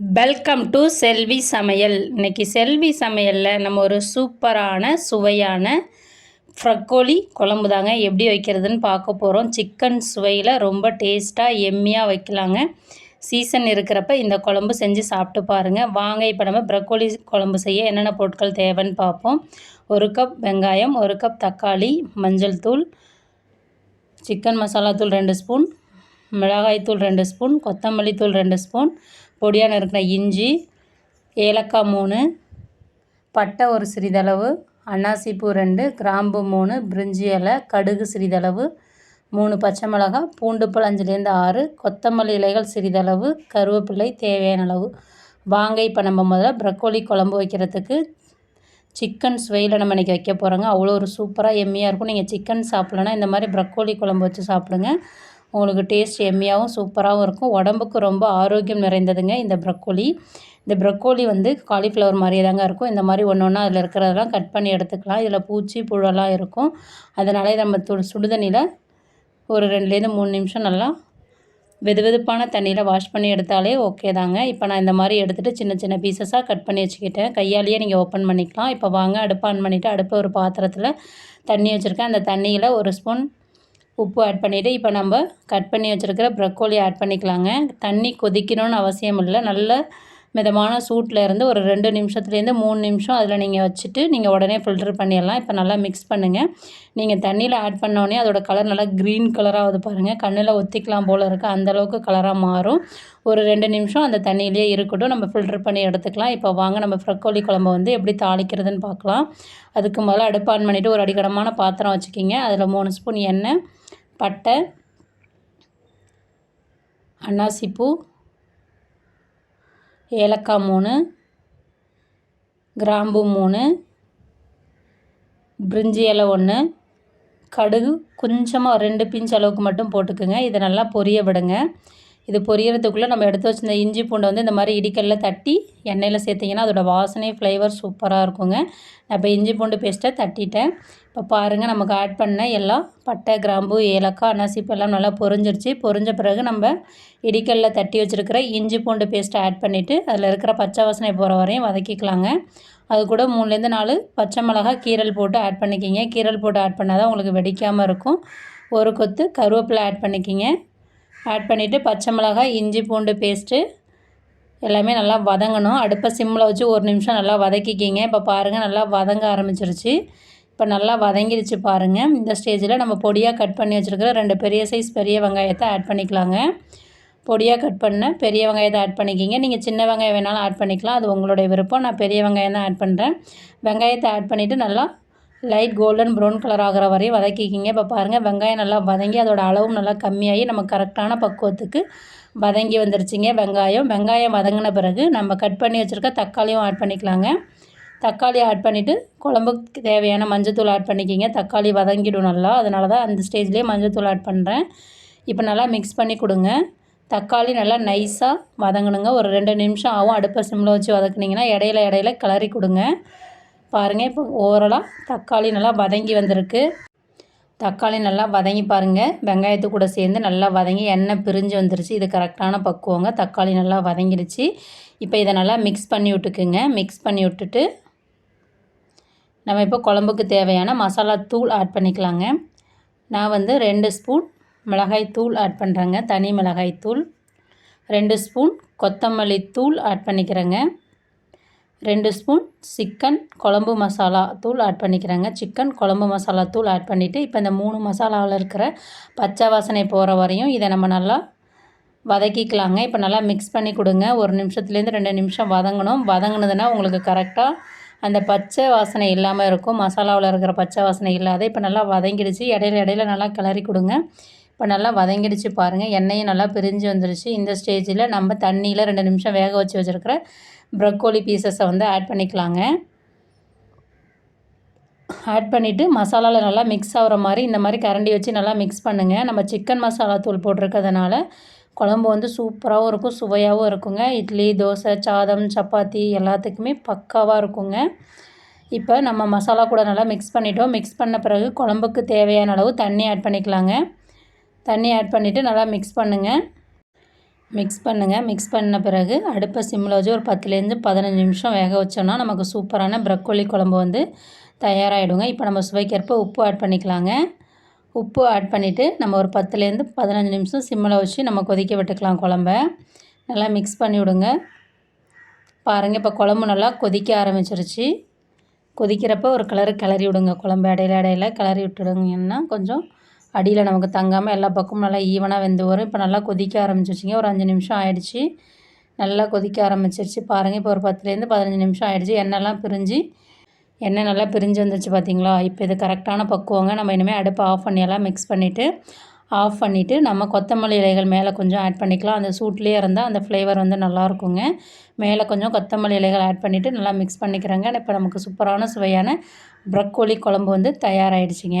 Welcome to செல்வி சமையல் இன்னைக்கு செல்வி சமையலில் நம்ம ஒரு சூப்பரான சுவையான ஃப்ரக்கோலி குழம்பு தாங்க. எப்படி வைக்கிறதுன்னு பார்க்க போகிறோம் சிக்கன் சுவையில் ரொம்ப டேஸ்ட்டாக எம்மியாக வைக்கலாங்க. சீசன் இருக்கிறப்ப இந்த குழம்பு செஞ்சு சாப்பிட்டு பாருங்கள் வாங்க இப்போ நம்ம ப்ரக்கோலி குழம்பு செய்ய என்னென்ன பொருட்கள் தேவைன்னு பார்ப்போம். ஒரு கப் வெங்காயம் ஒரு கப் தக்காளி மஞ்சள் தூள் சிக்கன் மசாலா தூள் ரெண்டு ஸ்பூன் மிளகாய் தூள் ரெண்டு ஸ்பூன் கொத்தமல்லி தூள் ரெண்டு ஸ்பூன் பொடியாக நறுக்கின இஞ்சி ஏலக்காய் மூணு பட்டை ஒரு சிறிதளவு அன்னாசிப்பூ ரெண்டு கிராம்பு மூணு பிரிஞ்சி இலை கடுகு சிறிதளவு மூணு பச்சை மிளகா பூண்டு பழஞ்சிலேருந்து அஞ்சுலேருந்து ஆறு கொத்தமல்லி இலைகள் சிறிதளவு கருவேப்பிலை தேவையான அளவு. வாங்க இப்போ நம்ம முதல்ல ப்ரக்கோலி குழம்பு வைக்கிறதுக்கு சிக்கன் சுவையில் நம்ம இன்றைக்கி வைக்க போகிறோங்க அவ்வளோ ஒரு சூப்பராக எம்மியாக இருக்கும். நீங்கள் சிக்கன் சாப்பிட்லன்னா இந்த மாதிரி ப்ரக்கோலி குழம்பு வச்சு சாப்பிடுங்க. உங்களுக்கு டேஸ்ட் எம்மியாகவும் சூப்பராகவும் இருக்கும். உடம்புக்கு ரொம்ப ஆரோக்கியம் நிறைந்ததுங்க இந்த ப்ரக்கோலி. இந்த ப்ரக்கோலி வந்து காலிஃப்ளவர் மாதிரியே தாங்க இருக்கும். இந்த மாதிரி ஒன்று ஒன்றா அதில் இருக்கிறதெல்லாம் கட் பண்ணி எடுத்துக்கலாம். இதில் பூச்சி புழுவெல்லாம் இருக்கும். அதனால் நம்ம து சுடுதண்ணியில் ஒரு ரெண்டுலேருந்து மூணு நிமிஷம் நல்லா வெது வெதுப்பான தண்ணியில் வாஷ் பண்ணி எடுத்தாலே ஓகே தாங்க. இப்போ நான் இந்த மாதிரி எடுத்துகிட்டு சின்ன சின்ன பீசஸாக கட் பண்ணி வச்சுக்கிட்டேன். கையாலேயே நீங்கள் ஓப்பன் பண்ணிக்கலாம். இப்போ வாங்க அடுப்பு ஆன் பண்ணிவிட்டு அடுப்பு ஒரு பாத்திரத்தில் தண்ணி வச்சுருக்கேன். அந்த தண்ணியில் ஒரு ஸ்பூன் உப்பு ஆட் பண்ணிவிட்டு இப்போ நம்ம கட் பண்ணி வச்சுருக்கிற ப்ரக்கோலி ஆட் பண்ணிக்கலாங்க. தண்ணி கொதிக்கணும்னு அவசியம் இல்லை. நல்ல மிதமான சூட்டில் இருந்து ஒரு ரெண்டு நிமிஷத்துலேருந்து மூணு நிமிஷம் அதில் நீங்கள் வச்சுட்டு நீங்கள் உடனே ஃபில்ட்ரு பண்ணிடலாம். இப்போ நல்லா மிக்ஸ் பண்ணுங்கள் நீங்கள் தண்ணியில் ஆட் பண்ணோடனே அதோட கலர் நல்லா க்ரீன் கலராக பாருங்கள் கண்ணில் ஒத்திக்கலாம் போல் இருக்குது அந்தளவுக்கு கலராக மாறும். ஒரு ரெண்டு நிமிஷம் அந்த தண்ணியிலேயே இருக்கட்டும். நம்ம ஃபில்ட்ரு பண்ணி எடுத்துக்கலாம். இப்போ வாங்க நம்ம ஃப்ரக்கோலி குழம்பு வந்து எப்படி தாளிக்கிறதுன்னு பார்க்கலாம் அதுக்கு முதல்ல அடுப்பு ஆன் பண்ணிவிட்டு ஒரு அடிக்கடமான பாத்திரம் வச்சுக்கிங்க. அதில் மூணு ஸ்பூன் எண்ணெய் பட்டை அன்னாசிப்பூ ஏலக்காய் மூணு கிராம்பு மூணு பிரிஞ்சி இலை ஒன்று கடுகு கொஞ்சமாக ரெண்டு பிஞ்ச் அளவுக்கு மட்டும் போட்டுக்குங்க. இதை நல்லா பொரிய விடுங்க. இது பொரியறதுக்குள்ளே நம்ம எடுத்து வச்சிருந்த இஞ்சி பூண்டை வந்து இந்த மாதிரி இடிக்கல்ல தட்டி எண்ணெயில் சேர்த்திங்கன்னா அதோடய வாசனை ஃப்ளேவர் சூப்பராக இருக்குங்க. நான் இப்போ இஞ்சி பூண்டு பேஸ்ட்டை தட்டிட்டேன். இப்போ பாருங்கள் நமக்கு ஆட் பண்ண எல்லாம் பட்டை கிராம்பு ஏலக்காய் அனாசிப்பு எல்லாம் நல்லா பொரிஞ்சிருச்சு. பொரிஞ்ச பிறகு நம்ம இடிக்கல்ல தட்டி வச்சுருக்கிற இஞ்சி பூண்டு பேஸ்ட்டை ஆட் பண்ணிவிட்டு அதில் இருக்கிற பச்சை வாசனை போகிற வரையும் வதக்கிக்கலாங்க. அது கூட மூணுலேருந்து நாலு பச்சை மிளகா கீரல் போட்டு ஆட் பண்ணிக்கிங்க. கீரல் போட்டு ஆட் பண்ணால் தான் உங்களுக்கு வெடிக்காமல் இருக்கும். ஒரு கொத்து கருவேப்பிலை ஆட் பண்ணிக்கிங்க. ஆட் பண்ணிவிட்டு பச்சை மிளகாய் இஞ்சி பூண்டு பேஸ்ட்டு எல்லாமே நல்லா வதங்கணும். அடுப்பை சிம்மில் வச்சு ஒரு நிமிஷம் நல்லா வதக்கிக்கிங்க. இப்போ பாருங்கள் நல்லா வதங்க ஆரம்பிச்சிருச்சு. இப்போ நல்லா வதங்கிடுச்சு பாருங்கள் இந்த ஸ்டேஜில் நம்ம பொடியாக கட் பண்ணி வச்சுருக்கிற ரெண்டு பெரிய சைஸ் பெரிய வெங்காயத்தை ஆட் பண்ணிக்கலாங்க. பொடியாக கட் பண்ண பெரிய வெங்காயத்தை ஆட் பண்ணிக்கிங்க. நீங்கள் சின்ன வெங்காயம் வேணாலும் ஆட் பண்ணிக்கலாம். அது உங்களுடைய விருப்பம். நான் பெரிய வெங்காயம் தான் ஆட் பண்ணுறேன் வெங்காயத்தை ஆட் பண்ணிவிட்டு நல்லா லைட் கோல்டன் ப்ரௌன் கலர் ஆகிற வரையும் வதக்கிக்கிங்க. இப்போ பாருங்கள் வெங்காயம் நல்லா வதங்கி அதோட அளவும் நல்லா கம்மியாகி நம்ம கரெக்டான பக்குவத்துக்கு வதங்கி வந்துருச்சுங்க வெங்காயம். வெங்காயம் வதங்கின பிறகு நம்ம கட் பண்ணி வச்சுருக்க தக்காளியும் ஆட் பண்ணிக்கலாங்க. தக்காளி ஆட் பண்ணிவிட்டு குழம்புக்கு தேவையான மஞ்சத்தூள் ஆட் பண்ணிக்கிங்க. தக்காளி வதங்கிடும் நல்லா. அதனால தான் அந்த ஸ்டேஜ்லேயே மஞ்சத்தூள் ஆட் பண்ணுறேன் இப்போ நல்லா மிக்ஸ் பண்ணி கொடுங்க. தக்காளி நல்லா நைஸாக வதங்கணுங்க. ஒரு ரெண்டு நிமிஷம் ஆகும். அடுப்பை சிம்மில் வச்சு வதக்குனிங்கன்னா இடையில இடையில கிளறி கொடுங்க. பாருங்கள் இப்போ ஓவராலாக தக்காளி நல்லா வதங்கி வந்திருக்கு. தக்காளி நல்லா வதங்கி பாருங்கள் வெங்காயத்து கூட சேர்ந்து நல்லா வதங்கி எண்ணெய் பிரிஞ்சு வந்துருச்சு. இது கரெக்டான பக்குவங்க. தக்காளி நல்லா வதங்கிடுச்சு. இப்போ இதை நல்லா மிக்ஸ் பண்ணி விட்டுக்குங்க. மிக்ஸ் பண்ணி விட்டுட்டு நம்ம இப்போ குழம்புக்கு தேவையான மசாலா தூள் ஆட் பண்ணிக்கலாங்க. நான் வந்து ரெண்டு ஸ்பூன் மிளகாய் தூள் ஆட் பண்ணுறேங்க தனி மிளகாய் தூள். ரெண்டு ஸ்பூன் கொத்தமல்லி தூள் ஆட் பண்ணிக்கிறேங்க. ரெண்டு ஸ்பூன் சிக்கன் குழம்பு மசாலா தூள் ஆட் பண்ணிக்கிறேங்க. சிக்கன் குழம்பு மசாலா தூள் ஆட் பண்ணிவிட்டு இப்போ இந்த மூணு மசாலாவில் இருக்கிற பச்சை வாசனை போகிற வரையும் இதை நம்ம நல்லா வதக்கிக்கலாங்க. இப்போ நல்லா மிக்ஸ் பண்ணி கொடுங்க. ஒரு நிமிஷத்துலேருந்து ரெண்டு நிமிஷம் வதங்கணும். வதங்கினதுன்னா உங்களுக்கு கரெக்டாக அந்த பச்சை வாசனை இல்லாமல் இருக்கும். மசாலாவில் இருக்கிற பச்சை வாசனை இல்லாத இப்போ நல்லா வதங்கிடுச்சு. இடையில இடையில நல்லா கிளறி கொடுங்க. இப்போ நல்லா வதங்கிடுச்சு பாருங்கள் எண்ணெயும் நல்லா பிரிஞ்சு வந்துடுச்சு இந்த ஸ்டேஜில் நம்ம தண்ணியில் ரெண்டு நிமிஷம் வேக வச்சு வச்சுருக்கிற ப்ரக்கோலி பீசஸை வந்து ஆட் பண்ணிக்கலாங்க. ஆட் பண்ணிவிட்டு மசாலாவில் நல்லா மிக்ஸ் ஆகிற மாதிரி இந்த மாதிரி கரண்டி வச்சு நல்லா மிக்ஸ் பண்ணுங்கள் நம்ம சிக்கன் மசாலா தூள் போட்டிருக்கிறதுனால குழம்பு வந்து சூப்பராகவும் இருக்கும் சுவையாகவும் இருக்குங்க. இட்லி தோசை சாதம் சப்பாத்தி எல்லாத்துக்குமே பக்காவாக இருக்குங்க. இப்போ நம்ம மசாலா கூட நல்லா மிக்ஸ் பண்ணிட்டோம். மிக்ஸ் பண்ண பிறகு குழம்புக்கு தேவையான அளவு தண்ணி ஆட் பண்ணிக்கலாங்க. தண்ணி ஆட் பண்ணிவிட்டு நல்லா மிக்ஸ் பண்ணுங்கள் மிக்ஸ் பண்ணுங்கள் மிக்ஸ் பண்ண பிறகு அடுப்பை சிம்மில் வச்சு ஒரு பத்துலேருந்து பதினஞ்சு நிமிஷம் வேக வச்சோன்னா நமக்கு சூப்பரான ப்ரக்கோலி குழம்பு வந்து தயாராகிடுங்க இப்போ நம்ம சுவைக்கேற்ப உப்பு ஆட் பண்ணிக்கலாங்க. உப்பு ஆட் பண்ணிவிட்டு நம்ம ஒரு பத்துலேருந்து பதினஞ்சு நிமிஷம் சிம்மில் வச்சு நம்ம கொதிக்க விட்டுக்கலாம் குழம்ப. நல்லா மிக்ஸ் பண்ணி விடுங்க. பாருங்கள் இப்போ குழம்பு நல்லா கொதிக்க ஆரம்பிச்சிருச்சு. கொதிக்கிறப்ப ஒரு கலரு கிளறி விடுங்க குழம்பு. இடையில இடையில கிளறி விட்டுடுங்கன்னா கொஞ்சம் அடியில் நமக்கு தங்காமல் எல்லா பக்கமும் நல்லா ஈவனாக வெந்து வரும். இப்போ நல்லா கொதிக்க ஆரம்பிச்சிருச்சிங்க. ஒரு அஞ்சு நிமிஷம் ஆயிடுச்சு. நல்லா கொதிக்க ஆரம்பிச்சிருச்சு. பாருங்கள் இப்போ ஒரு பத்துலேருந்து பதினஞ்சு நிமிஷம் ஆயிடுச்சு. எண்ணெய்லாம் பிரிஞ்சு எண்ணெய் நல்லா பிரிஞ்சு வந்துருச்சு பார்த்தீங்களா இப்போ இது கரெக்டான பக்குவங்க. நம்ம இனிமேல் அடுப்பை ஆஃப் பண்ணியெல்லாம் மிக்ஸ் பண்ணிவிட்டு ஆஃப் பண்ணிவிட்டு நம்ம கொத்தமல்லி இலைகள் மேலே கொஞ்சம் ஆட் பண்ணிக்கலாம். அந்த சூட்லேயே இருந்தால் அந்த ஃப்ளேவர் வந்து நல்லாயிருக்குங்க மேலே கொஞ்சம் கொத்தமல்லி இலைகள் ஆட் பண்ணிவிட்டு நல்லா மிக்ஸ் பண்ணிக்கிறேங்க. இப்போ நமக்கு சூப்பரான சுவையான ப்ரக்கோலி குழம்பு வந்து தயாராகிடுச்சிங்க